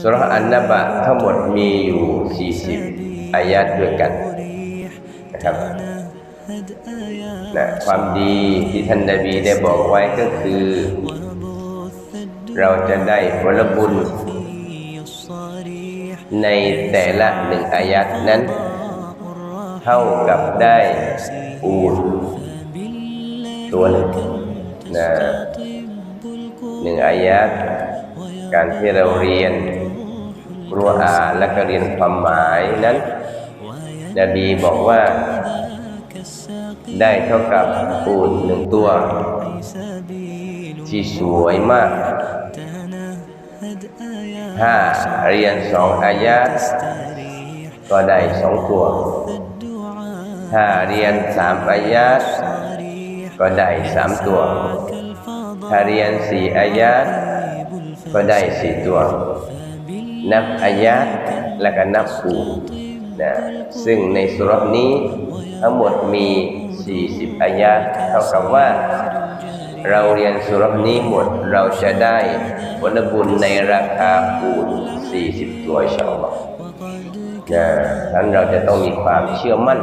สุรห์อันนบะทั้งหมดมีอยู่ 40 อายะด้วยกันนะครับนะความดีที่ท่านนบีได้บอกไว้ก็คือ เราจะได้ผลบุญ ในแต่ละหนึ่งอายัดนั้น เท่ากับได้อูดตัวหนึ่งนะหนึ่งอายัด การที่เราเรียนรัวอ่านและก็เรียนความหมายนั้นนบีบอกว่า ได้เท่ากับอูดหนึ่งตัว ที่สวยมากถ้าเรียนสองอายะก็ได้สองตัว ถ้าเรียนสามอายะก็ได้สามตัว ถ้าเรียนสี่อายะก็ได้สี่ตัว นับอายะและก็นับอูนะซึ่งในสุรษนี้ทั้งหมดมี 40 อายะเท่ากับว่า เราเรียนสุรษนี้หมดเราจะได้ผลบุญในราคาอูด40 ตัวอินชาอัลลอฮ์นะนั้นเราจะต้องมีความเชื่อมั่น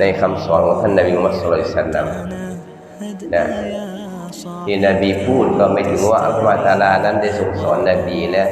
ในคำสอนของท่านนบีมุฮัมมัดสุลลัลสัลลัมนะ ที่นบีพูดก็ไม่ถึงว่าอัลลอฮฺตะอาลานั้นได้ทรงสอนนบีและ